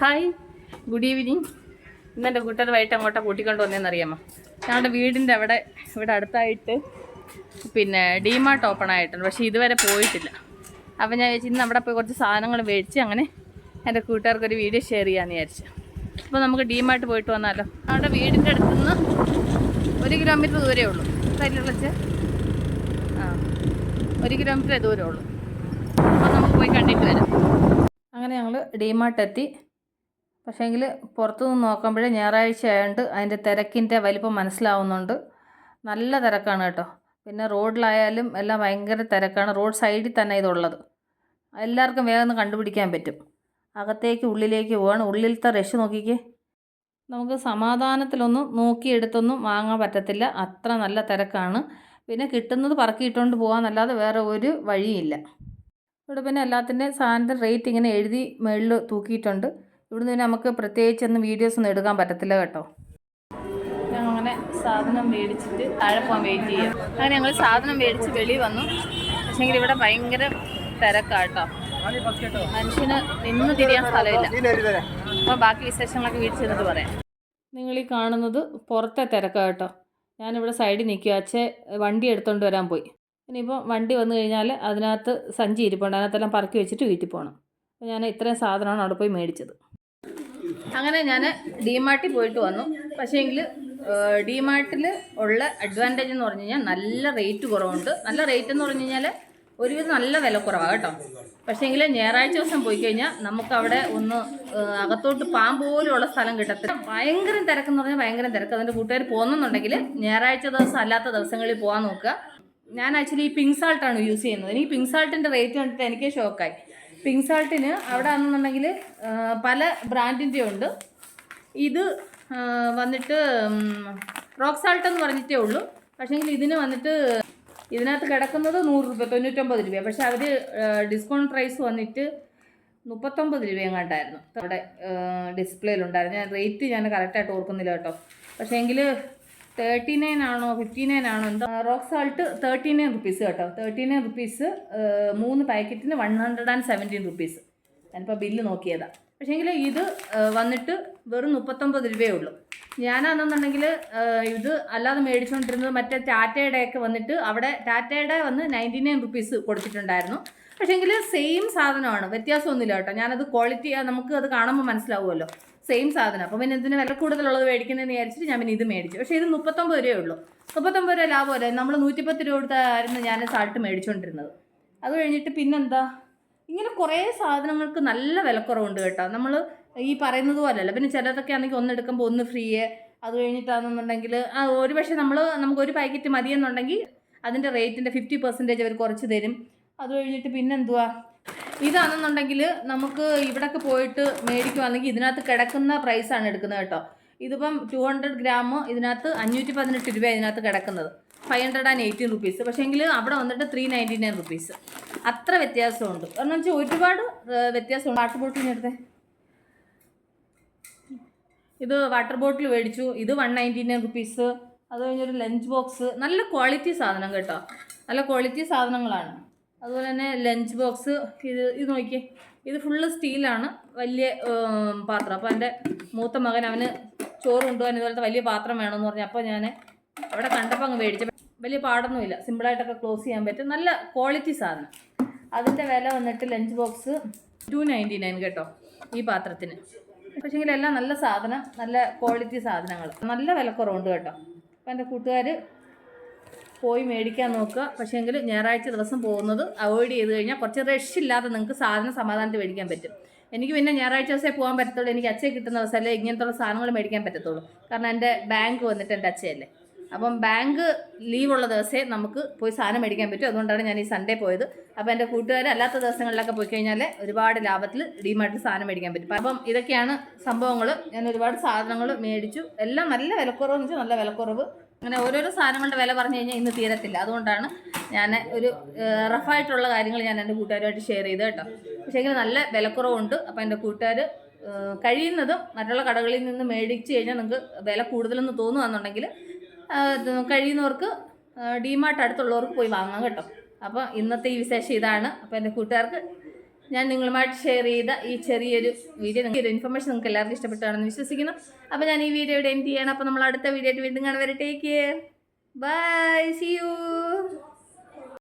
Hi good evening ഇന്ന് എന്റെ കൂട്ടുകാർ വൈകിട്ട് അങ്ങോട്ടാ കൂട്ടിക്കൊണ്ട് വന്നതെന്ന് അറിയാമോ ഞങ്ങളുടെ വീടിന്റെ അവിടെ ഇവിടെ അടുത്തായിട്ട് പിന്നെ ഡിമാർട്ട് ഓപ്പൺ ആയിട്ടുണ്ട് പക്ഷേ ഇതുവരെ പോയിട്ടില്ല. അപ്പോൾ ഞാൻ വിചാരിച്ചു ഇന്ന് അവിടെ പോയി കുറച്ച് സാധനങ്ങൾ മേടിച്ച് അങ്ങനെ എന്റെ കൂട്ടുകാർക്ക് ഒരു വീഡിയോ ഷെയർ ചെയ്യാമെന്ന് വിചാരിച്ചു. അപ്പോൾ നമുക്ക് ഡിമാർട്ട് പോയിട്ട് വന്നാലോ? ഞങ്ങളുടെ വീടിന്റെ അടുത്തുനിന്ന് ഒരു കിലോമീറ്റർ ദൂരമേ ഉള്ളൂ. സൈഡിൽ ആ ഒരു കിലോമീറ്ററേ ദൂരമേ ഉള്ളൂ. അപ്പോൾ നമുക്ക് പോയി കണ്ടിട്ട് വരാം. അങ്ങനെ ഞങ്ങൾ ഡിമാർട്ട് എത്തി. പക്ഷേങ്കിൽ പുറത്തുനിന്ന് നോക്കുമ്പോഴേ ഞായറാഴ്ച ആയതുകൊണ്ട് അതിന്റെ തിരക്കിന്റെ വലിപ്പം മനസ്സിലാവുന്നുണ്ട്. നല്ല തിരക്കാണ് കേട്ടോ. പിന്നെ റോഡിലായാലും എല്ലാം ഭയങ്കര തിരക്കാണ്. റോഡ് സൈഡിൽ തന്നെ ഇതുള്ളത്. എല്ലാവർക്കും വേഗം കണ്ടുപിടിക്കാൻ പറ്റും. അകത്തേക്ക് ഉള്ളിലേക്ക് പോവാണ്. ഉള്ളിലത്തെ റഷ് നോക്കിക്കേ. നമുക്ക് സമാധാനത്തിലൊന്നും നോക്കിയെടുത്തൊന്നും വാങ്ങാൻ പറ്റത്തില്ല. അത്ര നല്ല തിരക്കാണ്. പിന്നെ കിട്ടുന്നത് പറക്കിയിട്ടുകൊണ്ട് പോകാമെന്നല്ലാതെ വേറെ ഒരു വഴിയില്ല. ഇവിടെ പിന്നെ എല്ലാത്തിന്റെ സാധനത്തിന്റെ റേറ്റ് ഇങ്ങനെ എഴുതി മുകളിൽ തൂക്കിയിട്ടുണ്ട്. ഇവിടുന്ന് പിന്നെ നമുക്ക് പ്രത്യേകിച്ചൊന്നും വീഡിയോസ് ഒന്നും എടുക്കാൻ പറ്റത്തില്ല കേട്ടോ. അങ്ങനെ സാധനം മേടിച്ചിട്ട് താഴെ പോകാൻ വെയിറ്റ് ചെയ്യാം. അങ്ങനെ ഞങ്ങൾ സാധനം മേടിച്ച് വെളി വന്നു. പക്ഷേങ്കിൽ ഇവിടെ ഭയങ്കര തിരക്കാട്ടോ. മനുഷ്യന് നിന്ന് തിരിയാൻ സ്ഥലമില്ല. അപ്പോൾ ബാക്കി വിശേഷങ്ങളൊക്കെ വീട്ടിൽ ചെന്നിട്ട് പറയാം. നിങ്ങൾ ഈ കാണുന്നത് പുറത്തെ തിരക്കാണ് കേട്ടോ. ഞാനിവിടെ സൈഡിൽ നിൽക്കുക അച്ഛേ വണ്ടി എടുത്തുകൊണ്ട് വരാൻ പോയി. ഇനിയിപ്പോൾ വണ്ടി വന്നു കഴിഞ്ഞാൽ അതിനകത്ത് സഞ്ചി ഇരിപ്പുണ്ട്. അതിനകത്തെല്ലാം പറക്കി വെച്ചിട്ട് വീട്ടിൽ പോകണം അപ്പോൾ ഞാൻ ഇത്രയും സാധനമാണ് അവിടെ പോയി മേടിച്ചത്. അങ്ങനെ ഞാൻ ഡിമാർട്ടിൽ പോയിട്ട് വന്നു. പക്ഷേ എങ്കിൽ ഡിമാർട്ടിൽ ഉള്ള അഡ്വാന്റേജ് എന്ന് പറഞ്ഞു കഴിഞ്ഞാൽ നല്ല റേറ്റ് കുറവുണ്ട്. നല്ല റേറ്റ് എന്ന് പറഞ്ഞു കഴിഞ്ഞാൽ ഒരുവിധം നല്ല വില കുറവാണ് കേട്ടോ. പക്ഷേ എങ്കിൽ ഞായറാഴ്ച ദിവസം പോയി കഴിഞ്ഞാൽ നമുക്കവിടെ ഒന്ന് അകത്തോട്ട് പാൻ പോലുള്ള സ്ഥലം കിട്ടത്തില്ല. ഭയങ്കര തിരക്കെന്ന് പറഞ്ഞാൽ ഭയങ്കര തിരക്ക്. അതിന്റെ കൂട്ടുകാർ പോകുന്നുണ്ടെങ്കിൽ ഞായറാഴ്ച ദിവസം അല്ലാത്ത ദിവസങ്ങളിൽ പോകാൻ നോക്കുക. ഞാൻ ആക്ച്വലി ഈ പിങ്ക് സാൾട്ടാണ് യൂസ് ചെയ്യുന്നത്. എനിക്ക് പിങ്ക് സാൾട്ടിന്റെ റേറ്റ് കണ്ടിട്ട് എനിക്ക് ഷോക്കായി പിങ്ക് സാൾട്ടിന് അവിടെ ആണെന്നുണ്ടെങ്കിൽ പല ബ്രാൻഡിന്റെ ഉണ്ട്. ഇത് വന്നിട്ട് റോക്ക് സാൾട്ട് എന്ന് പറഞ്ഞിട്ടേ ഉള്ളൂ. പക്ഷേങ്കിൽ ഇതിന് വന്നിട്ട് ഇതിനകത്ത് കിടക്കുന്നത് നൂറ് രൂപ തൊണ്ണൂറ്റൊമ്പത് രൂപ പക്ഷെ അവർ ഡിസ്കൗണ്ട് പ്രൈസ് വന്നിട്ട് മുപ്പത്തൊമ്പത് രൂപ എങ്ങാണ്ടായിരുന്നു അവിടെ ഡിസ്പ്ലേയിലുണ്ടായിരുന്നു ഞാൻ റേറ്റ് ഞാൻ കറക്റ്റായിട്ട് ഓർക്കുന്നില്ല കേട്ടോ. പക്ഷേ എങ്കിൽ തേർട്ടി നയൻ ആണോ ഫിഫ്റ്റി നയൻ ആണോ? എന്താ? Rock salt thirty nine rupees കേട്ടോ. തേർട്ടി നയൻ റുപ്പീസ് മൂന്ന് പാക്കറ്റിന് one hundred and seventeen rupees ഞാനിപ്പോൾ ബില്ല് നോക്കിയതാണ് പക്ഷേങ്കിൽ ഇത് വന്നിട്ട് വെറും മുപ്പത്തൊമ്പത് രൂപയേ ഉള്ളൂ. ഞാനാണെന്നുണ്ടെങ്കിൽ ഇത് അല്ലാതെ മേടിച്ചുകൊണ്ടിരുന്നത് മറ്റേ ടാറ്റയുടെയൊക്കെ വന്നിട്ട് അവിടെ ടാറ്റയുടെ വന്ന് നയന്റി നയൻ റുപ്പീസ് കൊടുത്തിട്ടുണ്ടായിരുന്നു. പക്ഷേങ്കിൽ സെയിം സാധനമാണ്. വ്യത്യാസമൊന്നുമില്ല കേട്ടോ. ഞാനത് ക്വാളിറ്റി നമുക്ക് അത് കാണുമ്പോൾ മനസ്സിലാവുമല്ലോ. സെയിം സാധനം. അപ്പോൾ പിന്നെ ഇതിന് വില കൂടുതലുള്ളത് മേടിക്കുന്നതെന്ന് വിചാരിച്ചിട്ട് ഞാൻ പിന്നെ ഇത് മേടിച്ചു. പക്ഷേ ഇത് മുപ്പത്തൊമ്പത് രൂപയേ ഉള്ളൂ. മുപ്പത്തൊമ്പത് രൂപ ലാഭമല്ലേ നമ്മൾ നൂറ്റിപ്പത്ത് രൂപ കൊടുത്തായിരുന്നു ഞാൻ സാൾട്ട് മേടിച്ചുകൊണ്ടിരുന്നത് അത് കഴിഞ്ഞിട്ട് പിന്നെന്താ? ഇങ്ങനെ കുറേ സാധനങ്ങൾക്ക് നല്ല വിലക്കുറവുണ്ട് കേട്ടോ. നമ്മൾ ഈ പറയുന്നത് പോലെയല്ല പിന്നെ ചിലതൊക്കെ ആണെങ്കിൽ ഒന്ന് എടുക്കുമ്പോൾ ഒന്ന് ഫ്രീ അത് കഴിഞ്ഞിട്ടാണെന്നുണ്ടെങ്കിൽ ഒരു പക്ഷേ നമ്മൾ നമുക്ക് ഒരു പാക്കറ്റ് മതിയെന്നുണ്ടെങ്കിൽ അതിന്റെ റേറ്റിന്റെ ഫിഫ്റ്റി പെർസെന്റേജ് അവർ കുറച്ച് തരും. അത് കഴിഞ്ഞിട്ട് പിന്നെന്തുവാ? ഇതാണെന്നുണ്ടെങ്കിൽ നമുക്ക് ഇവിടൊക്കെ പോയിട്ട് മേടിക്കുവാണെങ്കിൽ ഇതിനകത്ത് കിടക്കുന്ന പ്രൈസാണ് എടുക്കുന്നത് കേട്ടോ. ഇതിപ്പം ടു ഹൺഡ്രഡ് ഗ്രാം ഇതിനകത്ത് അഞ്ഞൂറ്റി പതിനെട്ട് രൂപ ഇതിനകത്ത് കിടക്കുന്നത്. Five hundred and eighteen rupees പക്ഷേങ്കിൽ അവിടെ വന്നിട്ട് ത്രീ നയന്റി നയൻ റുപ്പീസ് അത്ര വ്യത്യാസമുണ്ട്. കാരണം വെച്ചാൽ ഒരുപാട് വ്യത്യാസമുണ്ട്. വാട്ടർ ബോട്ടിൽ എടുത്തേ. ഇത് വാട്ടർ ബോട്ടിൽ മേടിച്ചു. ഇത് വൺ നയന്റി നയൻ റുപ്പീസ് അത് കഴിഞ്ഞൊരു ലഞ്ച് ബോക്സ് നല്ല ക്വാളിറ്റി സാധനം കേട്ടോ. നല്ല ക്വാളിറ്റി സാധനങ്ങളാണ്. അതുപോലെ തന്നെ ലഞ്ച് ബോക്സ് ഇത് ഇത് നോക്കിയേ. ഇത് ഫുള്ള് സ്റ്റീലാണ് വലിയ പാത്രം. അപ്പോൾ എന്റെ മൂത്ത മകൻ അവന് ചോറ് കൊണ്ടുപോകാൻ ഇതുപോലത്തെ വലിയ പാത്രം വേണമെന്ന് പറഞ്ഞു. അപ്പോൾ ഞാൻ അവിടെ കണ്ടപ്പോൾ അങ്ങ് മേടിച്ചു. വലിയ പാടൊന്നുമില്ല. സിമ്പിളായിട്ടൊക്കെ ക്ലോസ് ചെയ്യാൻ പറ്റും. നല്ല ക്വാളിറ്റി സാധനം. അതിന്റെ വില വന്നിട്ട് lunch box two ninety nine കേട്ടോ ഈ പാത്രത്തിന്. പക്ഷേങ്കിൽ എല്ലാം നല്ല സാധനം. നല്ല ക്വാളിറ്റി സാധനങ്ങൾ നല്ല വിലക്കുറവുണ്ട് കേട്ടോ. അപ്പോൾ എന്റെ കൂട്ടുകാർ പോയി മേടിക്കാൻ നോക്കുക. പക്ഷേ പക്ഷേങ്കിൽ ഞായറാഴ്ച ദിവസം പോകുന്നത് അവോയ്ഡ് ചെയ്ത് കഴിഞ്ഞാൽ കുറച്ച് റഷ് ഇല്ലാതെ നിങ്ങൾക്ക് സാധനം സമാധാനത്തിൽ മേടിക്കാൻ പറ്റും. എനിക്ക് പിന്നെ ഞായറാഴ്ച ദിവസമേ പോകാൻ പറ്റത്തുള്ളൂ. എനിക്ക് അച്ഛയെ കിട്ടുന്ന ദിവസമല്ലേ ഇങ്ങനത്തുള്ള സാധനങ്ങൾ മേടിക്കാൻ പറ്റത്തുള്ളൂ. കാരണം എന്റെ ബാങ്ക് വന്നിട്ട് എന്റെ അച്ഛയല്ലേ. അപ്പം ബാങ്ക് ലീവുള്ള ദിവസമേ നമുക്ക് പോയി സാധനം മേടിക്കാൻ പറ്റും. അതുകൊണ്ടാണ് ഞാൻ ഈ സൺഡേ പോയത്. അപ്പോൾ എന്റെ കൂട്ടുകാർ അല്ലാത്ത ദിവസങ്ങളിലൊക്കെ പോയി കഴിഞ്ഞാൽ ഒരുപാട് ലാഭത്തിൽ ഡിമാർട്ടിൽ സാധനം മേടിക്കാൻ പറ്റും. അപ്പം ഇതൊക്കെയാണ് സംഭവങ്ങൾ ഞാൻ ഒരുപാട് സാധനങ്ങൾ മേടിച്ചു. എല്ലാം നല്ല വിലക്കുറവെന്ന് വെച്ചാൽ നല്ല വിലക്കുറവ്. അങ്ങനെ ഓരോരോ സാധനങ്ങളുടെ വില പറഞ്ഞു കഴിഞ്ഞാൽ ഇന്ന് തീരത്തില്ല. അതുകൊണ്ടാണ് ഞാൻ ഒരു റഫായിട്ടുള്ള കാര്യങ്ങൾ ഞാൻ എന്റെ കൂട്ടുകാരുമായിട്ട് ഷെയർ ചെയ്ത് കേട്ടോ. പക്ഷേ എങ്കിൽ നല്ല വിലക്കുറവുണ്ട്. അപ്പോൾ എന്റെ കൂട്ടുകാർ കഴിയുന്നതും മറ്റുള്ള കടകളിൽ നിന്ന് മേടിച്ച് കഴിഞ്ഞാൽ നിങ്ങൾക്ക് വില കൂടുതലെന്ന് തോന്നുകയാണെന്നുണ്ടെങ്കിൽ കഴിയുന്നവർക്ക് ഡിമാർട്ട് അടുത്തുള്ളവർക്ക് പോയി വാങ്ങാം കേട്ടോ. അപ്പോൾ ഇന്നത്തെ ഈ വിശേഷം ഇതാണ്. അപ്പോൾ എന്റെ കൂട്ടുകാർക്ക് ഞാൻ നിങ്ങളുമായിട്ട് ഷെയർ ചെയ്ത ഈ ചെറിയൊരു വീഡിയോ നിങ്ങൾക്ക് ഇൻഫർമേഷൻ നിങ്ങൾക്ക് എല്ലാവർക്കും ഇഷ്ടപ്പെട്ടാണെന്ന് വിശ്വസിക്കുന്നു. അപ്പോൾ ഞാൻ ഈ വീഡിയോയുടെ എൻഡ് ചെയ്യണം. അപ്പോൾ നമ്മൾ അടുത്ത വീഡിയോ ആയിട്ട് വീണ്ടും കാണുവരെ take care bye see you